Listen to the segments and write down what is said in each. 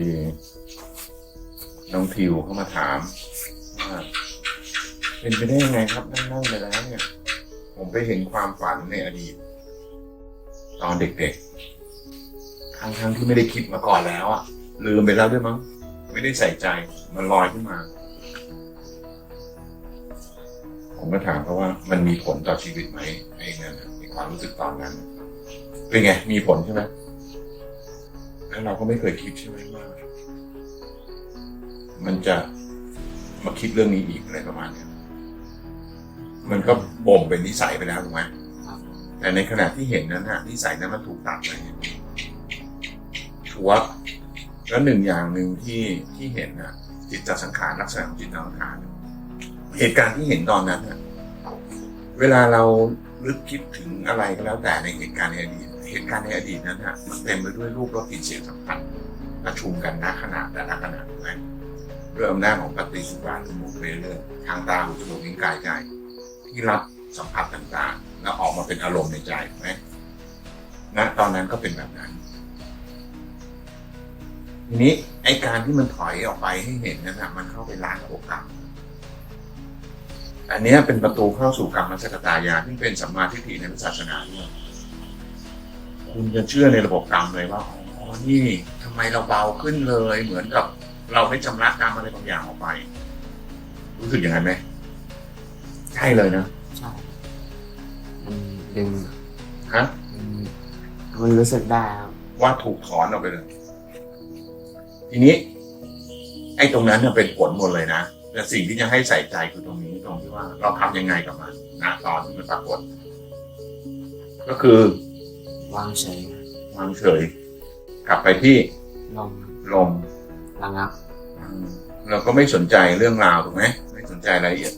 ดีน้องทิวเข้ามาถามว่าเป็นไปได้ยังไงครับนั่งๆไปแล้วเนี่ย ผมไปเห็นความฝันในอดีต ตอนเด็กๆทั้งๆที่ไม่ได้คิดมาก่อนแล้วอะลืมไปแล้วด้วยมั้งไม่ได้ใส่ใจมันลอยขึ้นมา ผมก็ถามเขาว่า มันมีผลต่อชีวิตไหมไอ้นั่นในความรู้สึกตอนนั้น เป็นไง มีผลใช่ไหม แล้วเราก็ไม่เคยคิดใช่ไหมว่ามันจะมาคิดเรื่องนี้อีกอะไรประมาณเนี้ยมันก็บ่มเป็นนิสัยไปแล้วถูกไหมแต่ในขณะที่เห็นนั้นน่ะนิสัยนั้นมันถูกตัดไปชัวร์แล้วหนึ่งอย่างหนึ่งที่ที่เห็นน่ะจิตจสังขารลักษณะของจิตจสังขารเหตุการณ์ที่เห็นตอนนั้นน่ะเวลาเราลึกคิดถึงอะไรก็แล้วแต่ในเหตุการณ์ในอดีต เหตุการณ์ในอดีตนั้นน่ะมันเต็มไปด้วยรูปรสกลิ่นเสียงสัมผัสประชุมกันณขณะแต่ละขณะถูกไหมด้วยอำนาจของปฏิสุบานสมุทเรื่อยๆทางตาหูจมูกลิ้นกายใจที่รับสัมผัสต่างๆ แล้วออกมาเป็นอารมณ์ในใจถูกไหมณตอนนั้นก็เป็นแบบนั้นทีนี้ไอการที่มันถอยออกไปให้เห็นนั่นนะมันเข้าไปล้างระบบกรรมอันนี้เป็นประตูเข้าสู่กรรมมัสกตายาที่เป็นสัมมาทิฏฐิในศาสนาด้วย คุณจะเชื่อในระบบกรรมเลยว่าอ๋อนี่ทำไมเราเบาขึ้นเลย เหมือนกับเราไม่ชำระกรรมอะไรบางอย่างออกไป รู้สึกอย่างนั้นไหมใช่เลยนะใช่มันดึงฮะมันมันรู้สึกได้ครับว่าถูกถอนออกไปเลย ทีนี้ ไอ้ตรงนั้นเนี่ยเป็นผลหมดเลยนะแต่สิ่งที่จะให้ใส่ใจคือตรงนี้ตรงที่ว่า เราทำยังไงกับมันนะตอนที่มันปรากฏ ก็คือ วางเฉยวางเฉย กลับไปที่ลงลมระงับอืมเราก็ไม่สนใจเรื่องราวถูกไหมไม่สนใจรายละเอียด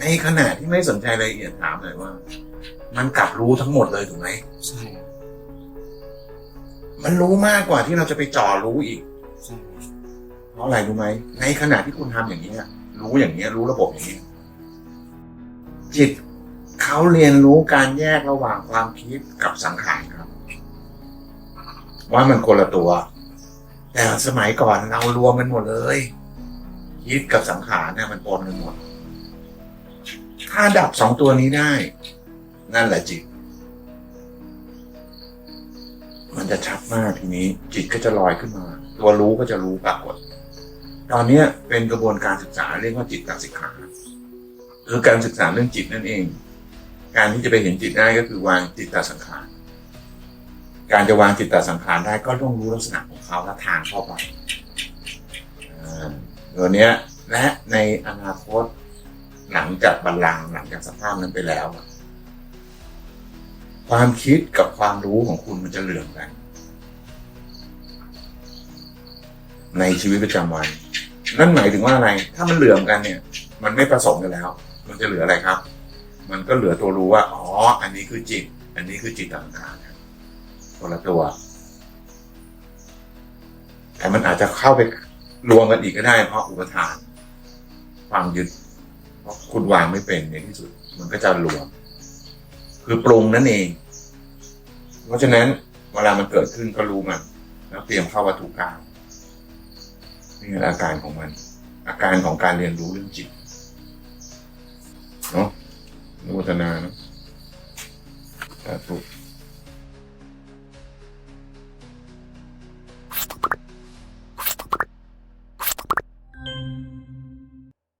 ในขณะที่ไม่สนใจรายละเอียดถามหน่อยว่า มันกลับรู้ทั้งหมดเลยถูกไหมใช่ครับมันรู้มากกว่าที่เราจะไปจ่อรู้อีกใช่ครับเพราะอะไรรู้ไหมในขณะที่คุณทำอย่างนี้ยรู้อย่างนี้ยรู้ระบบอย่างนี้ยจิต เขาเรียนรู้การแยกระหว่างความคิดกับสังขารครับ ว่ามันคนละตัว แต่สมัยก่อนเรารวมกันหมดเลย คิดกับสังขารเนี่ยมันปนกันหมด ถ้าดับสองตัวนี้ได้ นั่นแหละจิต มันจะชัดมากทีนี้ จิตก็จะลอยขึ้นมา ตัวรู้ก็จะรู้ปรากฏ ตอนนี้เป็นกระบวนการศึกษาเรียกว่าจิตตสิกขาคือการศึกษาเรื่องจิตนั่นเอง การที่จะไปเห็นจิตได้ก็คือวางจิตตสังขาร การจะวางจิตตสังขารได้ก็ต้องรู้ลักษณะของเขาและทางเข้าไปตัวเนี้ยและในอนาคตหลังจากบัลลังก์หลังจากสภาพนั้นไปแล้ว ความคิดกับความรู้ของคุณมันจะเหลื่อมกัน ในชีวิตประจำวัน นั่นหมายถึงว่าอะไร ถ้ามันเหลื่อมกันเนี่ย มันไม่ผสมกันแล้ว มันจะเหลืออะไรครับ มันก็เหลือตัวรู้ว่า อ๋อ อันนี้คือจิต อันนี้คือจิตต่างๆครับคนละตัว แต่มันอาจจะเข้าไปรวมกันอีกก็ได้ เพราะอุปทาน ความยึด เพราะคุณวางไม่เป็นในที่สุด มันก็จะรวม คือปรุงนั่นเอง เพราะฉะนั้นเวลามันเกิดขึ้นก็รู้มันแล้วเตรียมเข้าวัตถุกรรมนี่คืออาการของมัน อาการของการเรียนรู้เรื่องจิตเนาะ นุวัฒนาเนาะสาธุ